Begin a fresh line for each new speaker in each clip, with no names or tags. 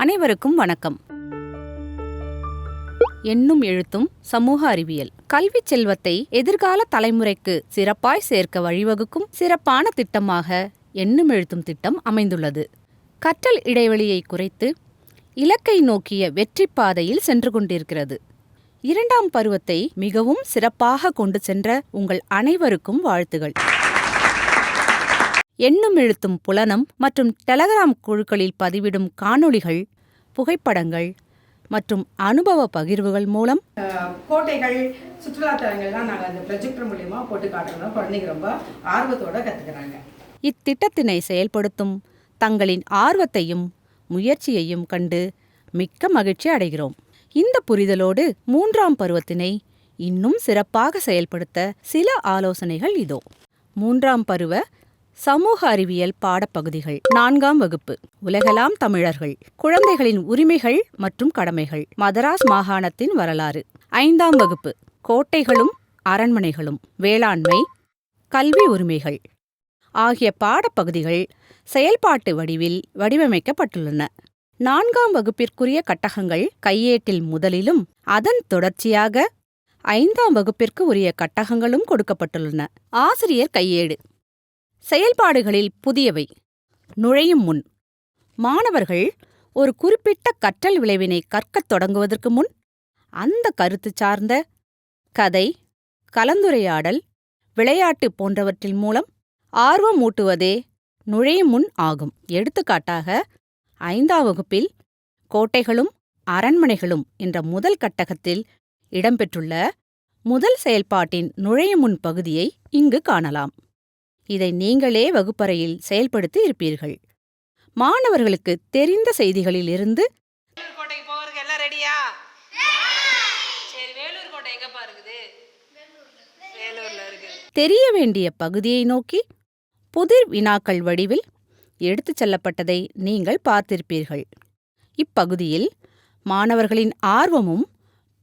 அனைவருக்கும் வணக்கம். எண்ணும் எழுத்தும் சமூக அறிவியல். கல்வி செல்வத்தை எதிர்கால தலைமுறைக்கு சிறப்பாய் சேர்க்க வழிவகுக்கும் சிறப்பான திட்டமாக எண்ணும் எழுத்தும் திட்டம் அமைந்துள்ளது. கற்றல் இடைவெளியை குறைத்து இலக்கை நோக்கிய வெற்றி பாதையில் சென்று கொண்டிருக்கிறது. இரண்டாம் பருவத்தை மிகவும் சிறப்பாக கொண்டு சென்ற உங்கள் அனைவருக்கும் வாழ்த்துகள். எண்ணும் எழுத்தும் புலனம் மற்றும் டெலகிராம் குழுக்களில் பதிவிடும் காணொளிகள் புகைப்படங்கள் மற்றும் அனுபவ பகிர்வுகள் மூலம்
கோட்டைகள் சுற்றுலாத்தலங்கள்லாம் நாங்கள் அந்த ப்ரொஜெக்டர் மூலியமா போட்டு காட்டுறோம். குழந்தைங்க ரொம்ப ஆர்வத்தோட கற்றுக்குறாங்க
இத்திட்டத்தினை செயல்படுத்தும் தங்களின் ஆர்வத்தையும் முயற்சியையும் கண்டு மிக்க மகிழ்ச்சி அடைகிறோம். இந்த புரிதலோடு மூன்றாம் பருவத்தினை இன்னும் சிறப்பாக செயல்படுத்த சில ஆலோசனைகள் இதோ. மூன்றாம் பருவ சமூக அறிவியல் பாடப்பகுதிகள் நான்காம் வகுப்பு. உலகலாம் தமிழர்கள். குழந்தைகளின் உரிமைகள் மற்றும் கடமைகள். மதராஸ் மாகாணத்தின் வரலாறு. ஐந்தாம் வகுப்பு. கோட்டைகளும் அரண்மனைகளும். வேளாண்மை. கல்வி உரிமைகள். ஆகிய பாடப்பகுதிகள் செயல்பாட்டு வடிவில் வடிவமைக்கப்பட்டுள்ளன. நான்காம் வகுப்பிற்குரிய கட்டகங்கள் கையேட்டில் முதலிலும் அதன் தொடர்ச்சியாக ஐந்தாம் வகுப்பிற்கு உரிய கட்டகங்களும் கொடுக்கப்பட்டுள்ளன. ஆசிரியர் கையேடு. செயல்பாடுகளில் புதியவை. நுழையும் முன். மாணவர்கள் ஒரு குறிப்பிட்ட கற்றல் விளைவினை கற்கத் தொடங்குவதற்கு முன் அந்த கருத்து சார்ந்த கதை கலந்துரையாடல் விளையாட்டு போன்றவற்றின் மூலம் ஆர்வம் ஊட்டுவதே நுழையும் முன் ஆகும். எடுத்துக்காட்டாக ஐந்தாம் வகுப்பில் கோட்டைகளும் அரண்மனைகளும் என்ற முதல் கட்டகத்தில் இடம்பெற்றுள்ள முதல் செயல்பாட்டின் நுழையும் முன் பகுதியை இங்கு காணலாம். இதை நீங்களே வகுப்பறையில் செயல்படுத்தி இருப்பீர்கள். மாணவர்களுக்கு தெரிந்த செய்திகளில் இருந்து
வேலூர் கோட்டைக்கு போகிறதுக்கு எல்லாம் ரெடியா? சரி வேலூர் கோட்டை எங்கப்பா இருக்குது? வேலூர்ல இருக்குது.
தெரிய வேண்டிய பகுதியை நோக்கி புதிர் வினாக்கள் வடிவில் எடுத்துச் செல்லப்பட்டதை நீங்கள் பார்த்திருப்பீர்கள். இப்பகுதியில் மாணவர்களின் ஆர்வமும்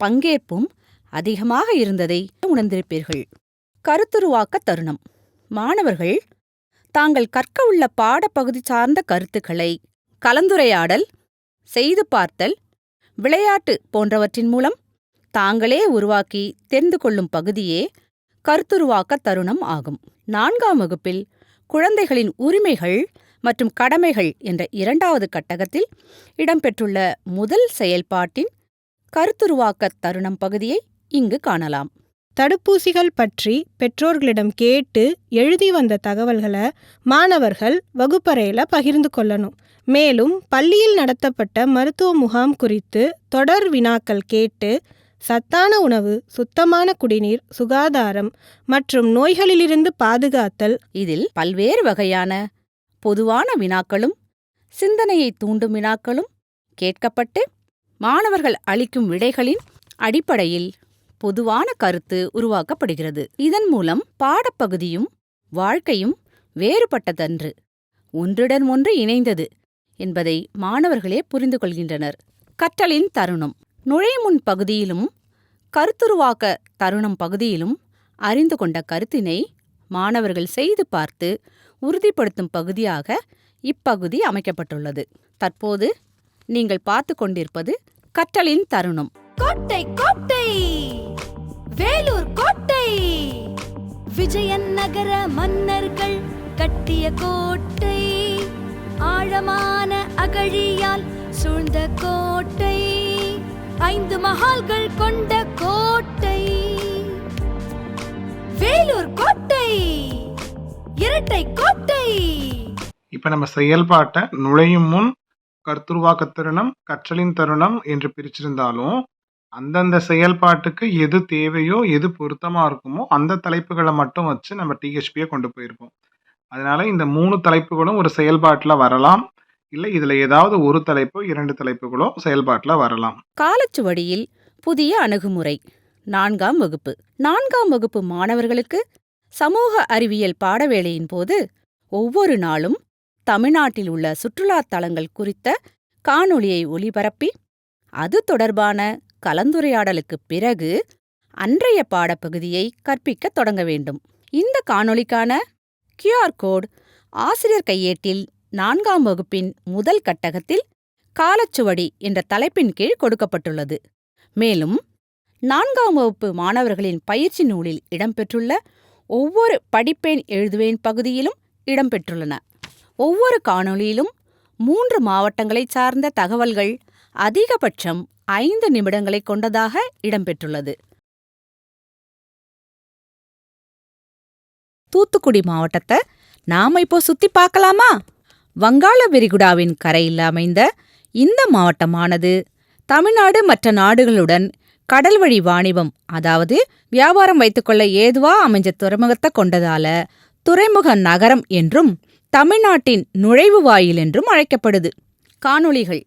பங்கேற்பும் அதிகமாக இருந்ததை உணர்ந்திருப்பீர்கள். கருத்துருவாக்க தருணம். மாணவர்கள் தாங்கள் கற்க உள்ள பாடப்பகுதி சார்ந்த கருத்துக்களை கலந்துரையாடல் செய்து பார்த்தல் விளையாட்டு போன்றவற்றின் மூலம் தாங்களே உருவாக்கி தெரிந்து கொள்ளும் பகுதியே கருத்துருவாக்க தருணம் ஆகும். நான்காம் வகுப்பில் குழந்தைகளின் உரிமைகள் மற்றும் கடமைகள் என்ற இரண்டாவது கட்டகத்தில் இடம்பெற்றுள்ள முதல் செயல்பாட்டின் கருத்துருவாக்க தருணம் பகுதியை இங்கு காணலாம்.
தடுப்பூசிகள் பற்றி பெற்றோர்களிடம் கேட்டு எழுதி வந்த தகவல்களை மாணவர்கள் வகுப்பறையில் பகிர்ந்து கொள்ளணும். மேலும் பள்ளியில் நடத்தப்பட்ட மருத்துவ முகாம் குறித்து தொடர் வினாக்கள் கேட்டு சத்தான உணவு சுத்தமான குடிநீர் சுகாதாரம் மற்றும் நோய்களிலிருந்து பாதுகாத்தல்
இதில் பல்வேறு வகையான பொதுவான வினாக்களும் சிந்தனையை தூண்டும் வினாக்களும் கேட்கப்பட்டு மாணவர்கள் அளிக்கும் விடைகளின் அடிப்படையில் பொதுவான கருத்து உருவாக்கப்படுகிறது. இதன் மூலம் பாடப்பகுதியும் வாழ்க்கையும் வேறுபட்டதன்று. ஒன்றுடன் ஒன்று இணைந்தது என்பதை மாணவர்களே புரிந்து கொள்கின்றனர். கற்றலின் தருணம். நுழைமுன் பகுதியிலும் கருத்துருவாக்க தருணம் பகுதியிலும் அறிந்து கொண்ட கருத்தினை மாணவர்கள் செய்து பார்த்து உறுதிப்படுத்தும் பகுதியாக இப்பகுதி அமைக்கப்பட்டுள்ளது. தற்போது நீங்கள் பார்த்து கொண்டிருப்பது கற்றலின் தருணம்.
கோட்டை கோட்டை! விஜயன் நகர மன்னர்கள் கட்டிய கோட்டை ஆழமான அகழியால் சூழ்ந்த கோட்டை ஐந்து மகால்கள் கொண்ட கோட்டை. வேலூர் கோட்டை இரட்டை கோட்டை.
இப்ப நம்ம செயல்பாட்டை நுழையும் முன் கருத்துருவாக்க தருணம் கற்றலின் தருணம் என்று பிரிச்சிருந்தாலும் அந்தந்த செயல்பாட்டுக்கு எது தேவையோ எது பொருத்தமாக இருக்குமோ அந்த தலைப்புகளை மட்டும் வச்சு நம்ம டிஹெச்பியை கொண்டு போயிருக்கோம் அதனால இந்த மூணு தலைப்புகளும் ஒரு செயல்பாட்டில் வரலாம். இல்லை இதில் ஏதாவது ஒரு தலைப்போ இரண்டு தலைப்புகளோ செயல்பாட்டில் வரலாம்.
காலச்சுவடியில் புதிய அணுகுமுறை. நான்காம் வகுப்பு. நான்காம் வகுப்பு மாணவர்களுக்கு சமூக அறிவியல் பாடவேளையின் போது ஒவ்வொரு நாளும் தமிழ்நாட்டில் உள்ள சுற்றுலாத் தலங்கள் குறித்த காணொளியை ஒளிபரப்பி அது தொடர்பான கலந்துரையாடலுக்குப் பிறகு அன்றைய பாடப்பகுதியை கற்பிக்கத் தொடங்க வேண்டும். இந்த காணொளிக்கான கியூஆர் கோட் ஆசிரியர் கையேட்டில் நான்காம் வகுப்பின் முதல் கட்டகத்தில் காலச்சுவடி என்ற தலைப்பின் கீழ் கொடுக்கப்பட்டுள்ளது. மேலும் நான்காம் வகுப்பு மாணவர்களின் பயிற்சி நூலில் இடம்பெற்றுள்ள ஒவ்வொரு படிப்பேன் எழுதுவேன் பகுதியிலும் இடம்பெற்றுள்ளன. ஒவ்வொரு காணொளியிலும் மூன்று மாவட்டங்களைச் சார்ந்த தகவல்கள் அதிகபட்சம் ஐந்து நிமிடங்களை கொண்டதாக இடம்பெற்றுள்ளது. தூத்துக்குடி மாவட்டத்தை நாம இப்போ சுத்தி பார்க்கலாமா? வங்காள விரிகுடாவின் கரையில் அமைந்த இந்த மாவட்டமானது தமிழ்நாடு மற்ற நாடுகளுடன் கடல் வழி வாணிபம் அதாவது வியாபாரம் வைத்துக்கொள்ள ஏதுவா அமைஞ்ச துறைமுகத்தை கொண்டதால துறைமுக நகரம் என்றும் தமிழ்நாட்டின் நுழைவு வாயில் என்றும் அழைக்கப்படுது. காணொளிகள்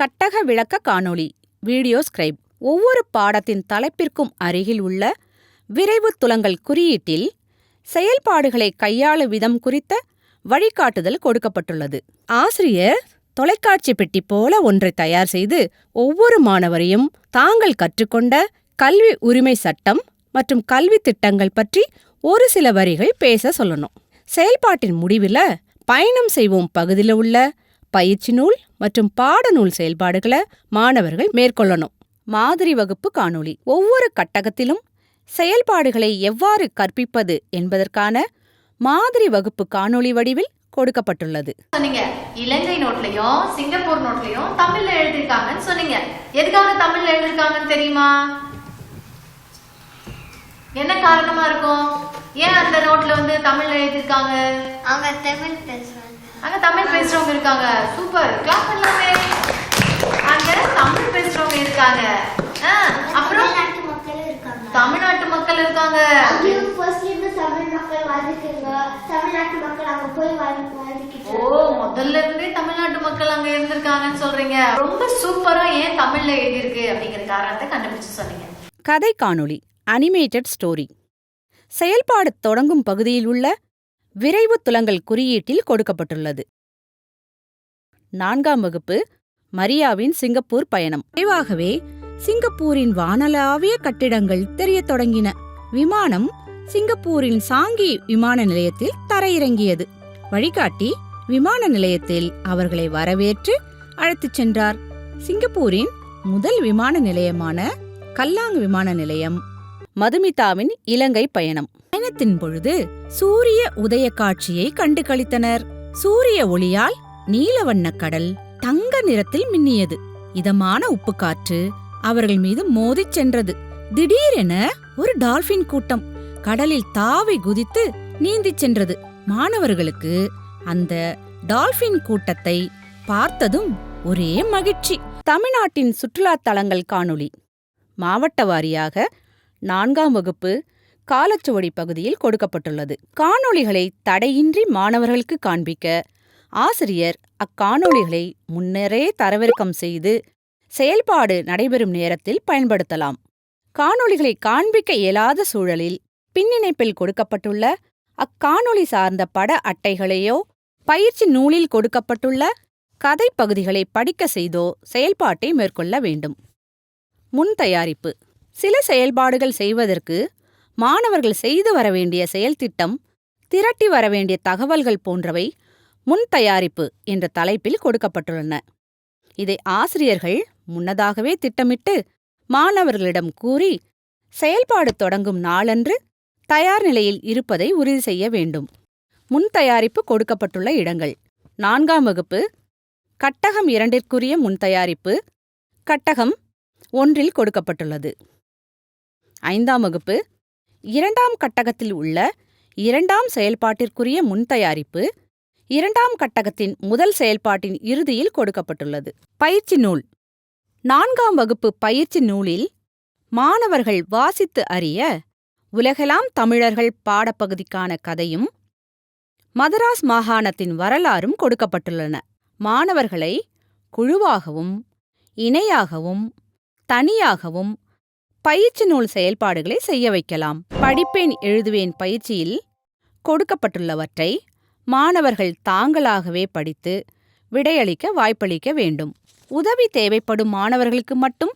கட்டக விளக்க காணொளி. Video scribe. ஒவ்வொரு பாடத்தின் தலைப்பிற்கும் அருகில் உள்ள விரைவு துலங்கல் குறியீட்டில் செயல்பாடுகளை கையாளு விதம் குறித்த வழிகாட்டுதல் கொடுக்கப்பட்டுள்ளது. ஆசிரியர் தொலைக்காட்சி பெட்டி போல ஒன்றை தயார் செய்து ஒவ்வொரு மாணவரையும் தாங்கள் கற்றுக்கொண்ட கல்வி உரிமை சட்டம் மற்றும் கல்வி திட்டங்கள் பற்றி ஒரு சில வரிகள் பேச சொல்லணும். செயல்பாட்டின் முடிவில் பயணம் செய்வோம் பகுதியில் உள்ள பயிற்சி நூல் மற்றும் பாடநூல் செயல்பாடுகளை மாணவர்கள் மேற்கொள்ளணும். மாதிரி வகுப்பு காணொளி. ஒவ்வொரு கட்டகத்திலும் செயல்பாடுகளை எவ்வாறு கற்பிப்பது என்பதற்கான மாதிரி வகுப்பு காணொளி வடிவில் கொடுக்கப்பட்டுள்ளது.
சொன்னீங்க. இலங்கை நோட்லயும் சிங்கப்பூர் நோட்லயும் தமிழ்ல எழுதிருக்காங்கன்னு சொன்னீங்க. எதுக்காக தமிழ்ல எழுதிருக்காங்கன்னு தெரியுமா? என்ன காரணமா இருக்கும்? ஏன் அந்த நோட்ல வந்து தமிழ்ல எழுதிருக்காங்க
அவங்க தமிழ் பேசுறாங்க.
அங்க தமிழ் பேசுறவங்க இருக்காங்க. சூப்பர் கிளாஸ் பண்ணலாமே. அங்க தமிழ் பேசுறவங்க இருக்காங்க. அப்புறம்?
தமிழ்நாட்டு
மக்கள் இருக்காங்க. ஓ முதல்ல இருந்தே தமிழ்நாட்டு மக்கள் அங்க இருந்திருக்காங்கன்னு சொல்றீங்க. ரொம்ப சூப்பரா ஏன் தமிழ்ல எழுதியிருக்கு அப்படிங்கிற காரணத்தை கண்டுபிடிச்சு சொன்னீங்க.
கதை காணொளி அனிமேட்டட் ஸ்டோரி செயல்பாடு தொடங்கும் பகுதியில் உள்ள விரைவு துலங்கல் குறியீட்டில் கொடுக்கப்பட்டுள்ளது. நான்காம் வகுப்பு மரியாவின் சிங்கப்பூர் பயணம். விரைவாகவே சிங்கப்பூரின் வானளாவிய கட்டிடங்கள் தெரியத் தொடங்கின. விமானம் சிங்கப்பூரின் சாங்கி விமான நிலையத்தில் தரையிறங்கியது. வழிகாட்டி விமான நிலையத்தில் அவர்களை வரவேற்று அழைத்துச் சென்றார். சிங்கப்பூரின் முதல் விமான நிலையமான கல்லாங் விமான நிலையம். மதுமிதாவின் இலங்கை பயணம். பயணத்தின் பொழுது சூரிய உதய காட்சியை கண்டு கழித்தனர் சூரிய ஒளியால் நீலவண்ணக் கடல் தங்க நிறத்தில் மின்னியது. இதமான உப்பு காற்று அவர்கள் மீது மோதிச் சென்றது. திடீரென ஒரு டால்பின் கூட்டம் கடலில் தாவி குதித்து நீந்திச் சென்றது. மாணவர்களுக்கு அந்த டால்பின் கூட்டத்தை பார்த்ததும் ஒரே மகிழ்ச்சி. தமிழ்நாட்டின் சுற்றுலா தலங்கள் காணொளி. மாவட்ட வாரியாக நான்காம் வகுப்பு காலச்சுவடி பகுதியில் கொடுக்கப்பட்டுள்ளது. காணொளிகளை தடையின்றி மாணவர்களுக்கு காண்பிக்க ஆசிரியர் அக்காணொளிகளை முன்னரே தரவிறக்கம் செய்து செயல்பாடு நடைபெறும் நேரத்தில் பயன்படுத்தலாம். காணொளிகளை காண்பிக்க இயலாத சூழலில் பின்னிணைப்பில் கொடுக்கப்பட்டுள்ள அக்காணொளி சார்ந்த பட அட்டைகளையோ பயிற்சி நூலில் கொடுக்கப்பட்டுள்ள கதை பகுதிகளை படிக்க செய்தோ செயல்பாட்டை மேற்கொள்ள வேண்டும். முன் தயாரிப்பு. சில செயல்பாடுகள் செய்வதற்கு மாணவர்கள் செய்து வர வேண்டிய செயல்திட்டம் திரட்டி வர வேண்டிய தகவல்கள் போன்றவை முன் தயாரிப்பு என்ற தலைப்பில் கொடுக்கப்பட்டுள்ளன. இதை ஆசிரியர்கள் முன்னதாகவே திட்டமிட்டு மாணவர்களிடம் கூறி செயல்பாடு தொடங்கும் நாளன்று தயார் நிலையில் இருப்பதை உறுதி செய்ய வேண்டும். முன் தயாரிப்பு கொடுக்கப்பட்டுள்ள இடங்கள். நான்காம் வகுப்பு. கட்டகம் இரண்டிற்குரிய முன்தயாரிப்பு கட்டகம் ஒன்றில் கொடுக்கப்பட்டுள்ளது. ஐந்தாம் வகுப்பு. இரண்டாம் கட்டகத்தில் உள்ள இரண்டாம் செயல்பாட்டிற்குரிய முன்தயாரிப்பு இரண்டாம் கட்டகத்தின் முதல் செயல்பாட்டின் இறுதியில் கொடுக்கப்பட்டுள்ளது. பயிற்சி நூல். நான்காம் வகுப்பு பயிற்சி நூலில் மாணவர்கள் வாசித்து அறிய உலகெலாம் தமிழர்கள் பாடப்பகுதிக்கான கதையும் மதராஸ் மாகாணத்தின் வரலாறும் கொடுக்கப்பட்டுள்ளன. மாணவர்களை குழுவாகவும் இணையாகவும் தனியாகவும் பயிற்சி நூல் செயல்பாடுகளை செய்ய வைக்கலாம். படிப்பேன் எழுதுவேன் பயிற்சியில் கொடுக்கப்பட்டுள்ளவற்றை மாணவர்கள் தாங்களாகவே படித்து விடையளிக்க வாய்ப்பளிக்க வேண்டும். உதவி தேவைப்படும் மாணவர்களுக்கு மட்டும்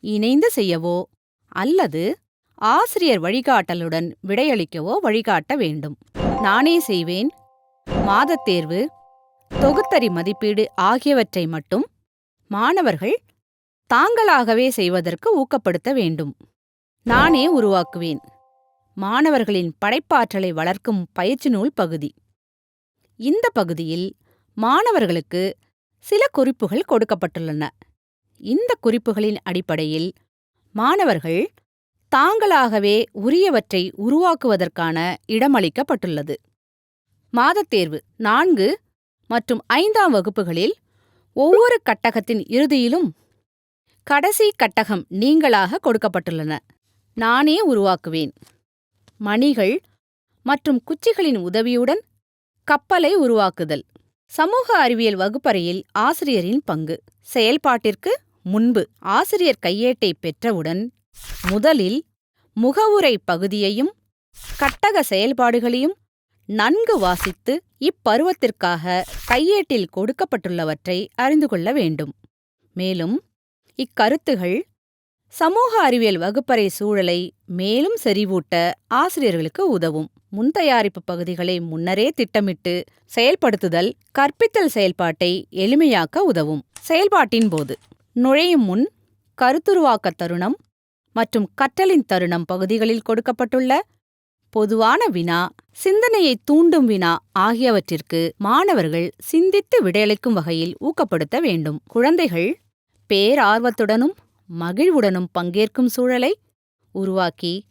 இணைந்து செய்யவோ அல்லது ஆசிரியர் வழிகாட்டலுடன் விடையளிக்கவோ வழிகாட்ட வேண்டும். நானே செய்வேன். மாதத் தேர்வு தொகுத்தறி மதிப்பீடு ஆகியவற்றை மட்டும் மாணவர்கள் தாங்களாகவே செய்வதற்கு ஊக்கப்படுத்த வேண்டும். நானே உருவாக்குவேன். மாணவர்களின் படைப்பாற்றலை வளர்க்கும் பயிற்சி நூல் பகுதி. இந்த பகுதியில் மாணவர்களுக்கு சில குறிப்புகள் கொடுக்கப்பட்டுள்ளன. இந்த குறிப்புகளின் அடிப்படையில் மாணவர்கள் தாங்களாகவே உரியவற்றை உருவாக்குவதற்கான இடமளிக்கப்பட்டுள்ளது. மாதத் தேர்வு நான்கு மற்றும் ஐந்தாம் வகுப்புகளில் ஒவ்வொரு கட்டகத்தின் இறுதியிலும் கடைசி கட்டகம் நீங்களாக கொடுக்கப்பட்டுள்ளன. நானே உருவாக்குவேன். மணிகள் மற்றும் குச்சிகளின் உதவியுடன் கப்பலை உருவாக்குதல். சமூக அறிவியல் வகுப்பறையில் ஆசிரியரின் பங்கு. செயல்பாட்டிற்கு முன்பு ஆசிரியர் கையேட்டை பெற்றவுடன் முதலில் முகவுரை பகுதியையும் கட்டக செயல்பாடுகளையும் நன்கு வாசித்து இப்பருவத்திற்காக கையேட்டில் கொடுக்கப்பட்டுள்ளவற்றை அறிந்து கொள்ள வேண்டும். மேலும் இக்கருத்துகள் சமூக அறிவியல் வகுப்பறை சூழலை மேலும் செறிவூட்ட ஆசிரியர்களுக்கு உதவும். முன்தயாரிப்பு பகுதிகளை முன்னரே திட்டமிட்டு செயல்படுத்துதல் கற்பித்தல் செயல்பாட்டை எளிமையாக்க உதவும். செயல்பாட்டின் போது நுழையும் முன் கருத்துருவாக்க தருணம் மற்றும் கற்றலின் தருணம் பகுதிகளில் கொடுக்கப்பட்டுள்ள பொதுவான வினா சிந்தனையை தூண்டும் வினா ஆகியவற்றிற்கு மாணவர்கள் சிந்தித்து விடையளிக்கும் வகையில் ஊக்கப்படுத்த வேண்டும். குழந்தைகள் பேரார்வத்துடனும் மகிழ்வுடனும் பங்கேற்கும் சூழலை உருவாக்கி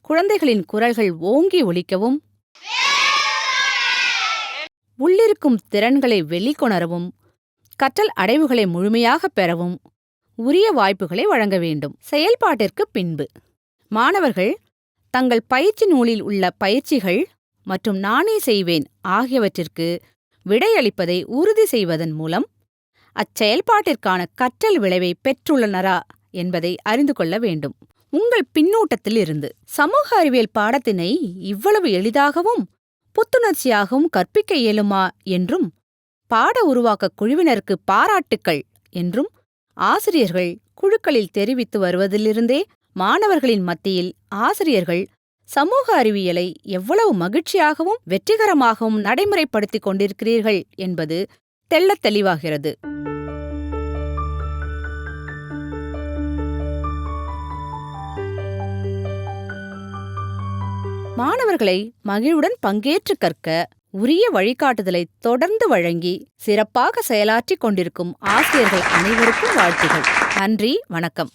குழந்தைகளின் குரல்கள் ஓங்கி ஒலிக்கவும் உள்ளிருக்கும் திறன்களை வெளிக்கொணரவும் கற்றல் அடைவுகளை முழுமையாக பெறவும் உரிய வாய்ப்புகளை வழங்க வேண்டும். செயல்பாட்டிற்கு பின்பு மாணவர்கள் தங்கள் பயிற்சி நூலில் உள்ள பயிற்சிகள் மற்றும் நானே செய்வேன் ஆகியவற்றிற்கு விடையளிப்பதை உறுதி செய்வதன் மூலம் அச்செயல்பாட்டிற்கான கற்றல் விளைவை பெற்றுள்ளனரா என்பதை அறிந்து கொள்ள வேண்டும். உங்கள் பின்னூட்டத்தில் இருந்து சமூக அறிவியல் பாடத்தினை இவ்வளவு எளிதாகவும் புத்துணர்ச்சியாகவும் கற்பிக்க இயலுமா என்றும் பாட உருவாக்க குழுவினருக்கு பாராட்டுக்கள் என்றும் ஆசிரியர்கள் குழுக்களில் தெரிவித்து வருவதிலிருந்தே மாணவர்களின் மத்தியில் ஆசிரியர்கள் சமூக அறிவியலை எவ்வளவு மகிழ்ச்சியாகவும் வெற்றிகரமாகவும் நடைமுறைப்படுத்திக் கொண்டிருக்கிறீர்கள் என்பது தெள்ளத் தெளிவாகிறது. மாணவர்களை மகிழ்வுடன் பங்கேற்று கற்க உரிய வழிகாட்டுதலை தொடர்ந்து வழங்கி சிறப்பாக செயலாற்றிக் கொண்டிருக்கும் ஆசிரியர்கள் அனைவருக்கும் வாழ்த்துகள். நன்றி வணக்கம்.